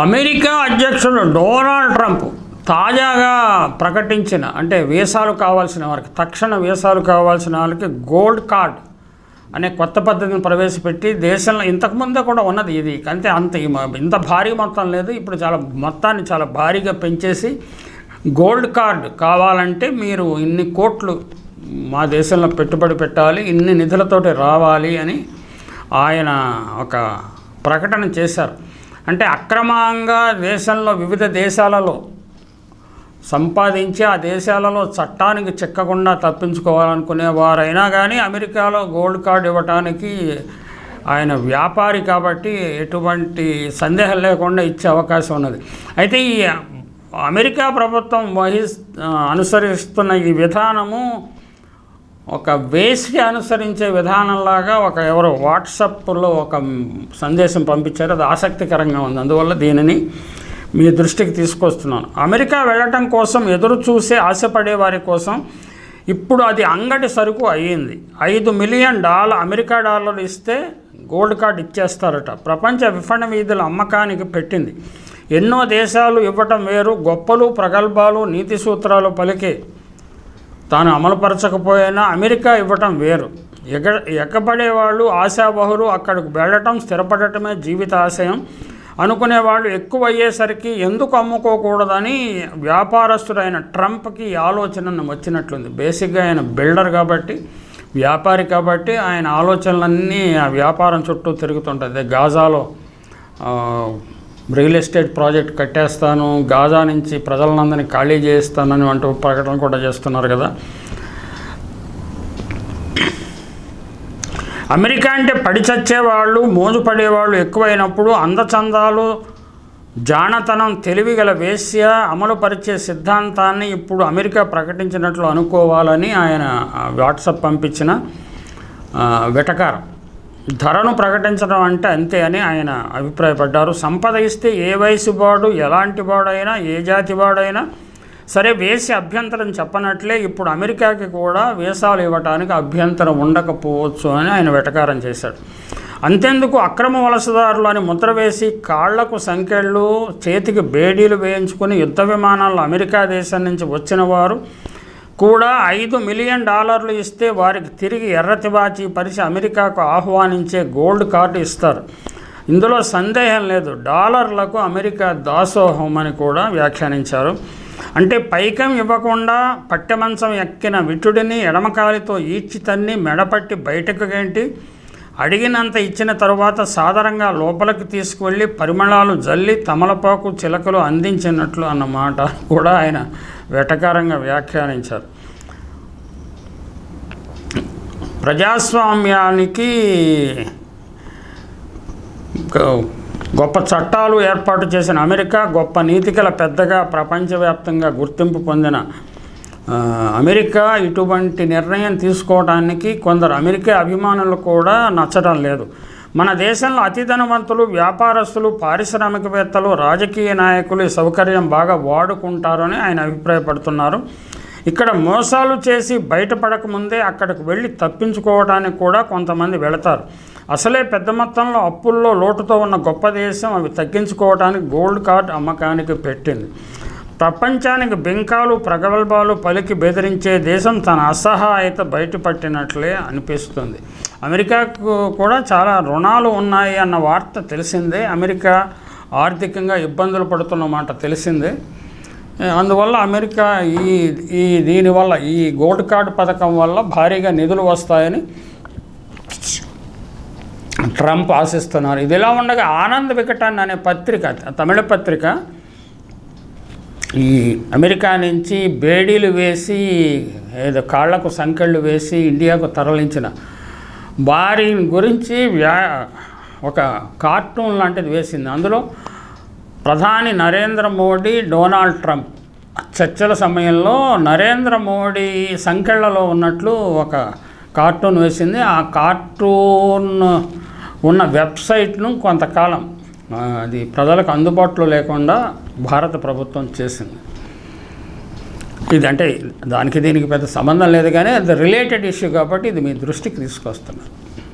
America అధ్యక్షుడు Donald Trump తాజాగా ప్రకటించిన అంటే వీసాలు కావాల్సిన వారికి తక్షణ వీసాలు కావాల్సిన వాళ్ళకి గోల్డ్ కార్డ్ అనే కొత్త పద్ధతిని ప్రవేశపెట్టి దేశంలో ఇంతకుముందే కూడా ఉన్నది ఇది. అంతే అంత ఈ ఇంత భారీ మొత్తం లేదు. ఇప్పుడు చాలా మొత్తాన్ని చాలా భారీగా పెంచేసి గోల్డ్ కార్డ్ కావాలంటే మీరు ఇన్ని కోట్లు మా దేశంలో పెట్టుబడి పెట్టాలి ఇన్ని నిధులతోటి రావాలి అని ఆయన ఒక ప్రకటన చేశారు. అంటే అక్రమంగా దేశంలో వివిధ దేశాలలో సంపాదించి ఆ దేశాలలో చట్టానికి చిక్కకుండా తప్పించుకోవాలనుకునే వారైనా కానీ అమెరికాలో గోల్డ్ కార్డ్ ఇవ్వటానికి ఆయన వ్యాపారి కాబట్టి ఎటువంటి సందేహం లేకుండా ఇచ్చే అవకాశం ఉన్నది. అయితే ఈ అమెరికా ప్రభుత్వం వహిస్ అనుసరిస్తున్న ఈ విధానము ఒక వేసి అనుసరించే విధానంలాగా ఒక ఎవరో వాట్సప్లో ఒక సందేశం పంపించారు. అది ఆసక్తికరంగా ఉంది. అందువల్ల దీనిని మీ దృష్టికి తీసుకొస్తున్నాను. అమెరికా వెళ్ళటం కోసం ఎదురు చూసే ఆశపడే వారి కోసం ఇప్పుడు అది అంగడి సరుకు అయ్యింది. ఐదు మిలియన్ డాలర్ అమెరికా డాలర్లు ఇస్తే గోల్డ్ కార్డ్ ఇచ్చేస్తారట. ప్రపంచ విఫణ వీధుల అమ్మకానికి పెట్టింది. ఎన్నో దేశాలు ఇవ్వటం వేరు. గొప్పలు ప్రగల్భాలు నీతి సూత్రాలు పలికే తాను అమలుపరచకపోయినా అమెరికా ఇవ్వటం వేరు. ఎగ ఎక్కబడేవాళ్ళు ఆశాబహులు అక్కడికి వెళ్ళటం స్థిరపడటమే జీవిత ఆశయం అనుకునే వాళ్ళు ఎక్కువ అయ్యేసరికి ఎందుకు అమ్ముకోకూడదని వ్యాపారస్తుడైన ట్రంప్కి ఆలోచన వచ్చినట్లుంది బేసిక్గా ఆయన బిల్డర్ కాబట్టి వ్యాపారి కాబట్టి ఆయన ఆలోచనలన్నీ ఆ వ్యాపారం చుట్టూ తిరుగుతుంటుంది. గాజాలో రియల్ ఎస్టేట్ ప్రాజెక్ట్ కట్టేస్తాను గాజా నుంచి ప్రజలందరినీ ఖాళీ చేస్తానని అంటూ ప్రకటన కూడా చేస్తున్నారు కదా. అమెరికా అంటే పడి చచ్చేవాళ్ళు మోజు పడేవాళ్ళు ఎక్కువైనప్పుడు అందచందాలు జానతనం తెలివిగల వేశ్య అమలుపరిచే సిద్ధాంతాన్ని ఇప్పుడు అమెరికా ప్రకటించినట్లు అనుకోవాలని ఆయన వాట్సాప్ పంపించిన వెటకారం. ధరను ప్రకటించడం అంటే అంతే అని ఆయన అభిప్రాయపడ్డారు. సంపద ఇస్తే ఏ వయసు వాడు ఎలాంటి వాడైనా ఏ జాతి వాడైనా సరే వేసి అభ్యంతరం చెప్పనట్లే ఇప్పుడు అమెరికాకి కూడా వీసాలు ఇవ్వటానికి అభ్యంతరం ఉండకపోవచ్చు అని ఆయన వెటకారం చేశాడు. అంతెందుకు అక్రమ వలసదారులు అని ముద్ర వేసి కాళ్ళకు సంకెళ్ళు చేతికి బేడీలు వేయించుకుని యుద్ధ విమానాల్లో అమెరికా దేశం నుంచి వచ్చిన వారు కూడా ఐదు మిలియన్ డాలర్లు ఇస్తే వారికి తిరిగి ఎర్రతివాచి పరిచి అమెరికాకు ఆహ్వానించే గోల్డ్ కార్డు ఇస్తారు. ఇందులో సందేహం లేదు. డాలర్లకు అమెరికా దాసోహం అని కూడా వ్యాఖ్యానించారు. అంటే పైకం ఇవ్వకుండా పట్టెమంచం ఎక్కిన విటుడిని ఎడమకాలితో ఈడ్చి తన్ని మెడపట్టి బయటకు గేంటి అడిగినంత ఇచ్చిన తరువాత సాధారణంగా లోపలికి తీసుకువెళ్ళి పరిమళాలు జల్లి తమలపాకు చిలకలు అందించినట్లు అన్నమాట కూడా ఆయన వెటకారంగా వ్యాఖ్యానించారు. ప్రజాస్వామ్యానికి గొప్ప చట్టాలు ఏర్పాటు చేసిన అమెరికా గొప్ప నీతికల పెద్దగా ప్రపంచవ్యాప్తంగా గుర్తింపు పొందిన అమెరికా ఇటువంటి నిర్ణయం తీసుకోవడానికి కొందరు అమెరికా అభిమానులు కూడా నచ్చడం లేదు. మన దేశంలో అతి ధనవంతులు వ్యాపారస్తులు పారిశ్రామికవేత్తలు రాజకీయ నాయకులు ఈ సౌకర్యం బాగా వాడుకుంటారని ఆయన అభిప్రాయపడుతున్నారు. ఇక్కడ మోసాలు చేసి బయటపడకముందే అక్కడికి వెళ్ళి తప్పించుకోవడానికి కూడా కొంతమంది వెళతారు. అసలే పెద్ద మొత్తంలో అప్పుల్లో లోటుతో ఉన్న గొప్ప దేశం అవి తగ్గించుకోవడానికి గోల్డ్ కార్డ్ అమ్మకానికి పెట్టింది. ప్రపంచానికి బెంకాలు ప్రగల్భాలు పలికి బెదిరించే దేశం తన అసహాయత బయటపట్టినట్లే అనిపిస్తుంది. అమెరికాకు కూడా చాలా రుణాలు ఉన్నాయి అన్న వార్త తెలిసిందే. అమెరికా ఆర్థికంగా ఇబ్బందులు పడుతున్న మాట తెలిసిందే. అందువల్ల అమెరికా ఈ ఈ దీనివల్ల ఈ గోల్డ్ కార్డ్ పథకం వల్ల భారీగా నిధులు వస్తాయని ట్రంప్ ఆశిస్తున్నారు. ఇదిలా ఉండగా ఆనంద్ వికటన్ అనే పత్రిక తమిళ పత్రిక ఈ అమెరికా నుంచి బేడీలు వేసి ఏదో కాళ్ళకు సంకెళ్ళు వేసి ఇండియాకు తరలించిన వారి గురించి వ్యా ఒక కార్టూన్ లాంటిది వేసింది. అందులో ప్రధాని నరేంద్ర మోడీ డొనాల్డ్ ట్రంప్. చర్చల సమయంలో నరేంద్ర మోడీ సంకెళ్ళలో ఉన్నట్లు ఒక కార్టూన్ వేసింది. ఆ కార్టూన్ ఉన్న వెబ్సైట్ను కొంతకాలం అది ప్రజలకు అందుబాటులో లేకుండా భారత ప్రభుత్వం చేసింది. ఇది అంటే దానికి దీనికి పెద్ద సంబంధం లేదు కానీ అది రిలేటెడ్ ఇష్యూ కాబట్టి ఇది మీ దృష్టికి తీసుకొస్తున్నాను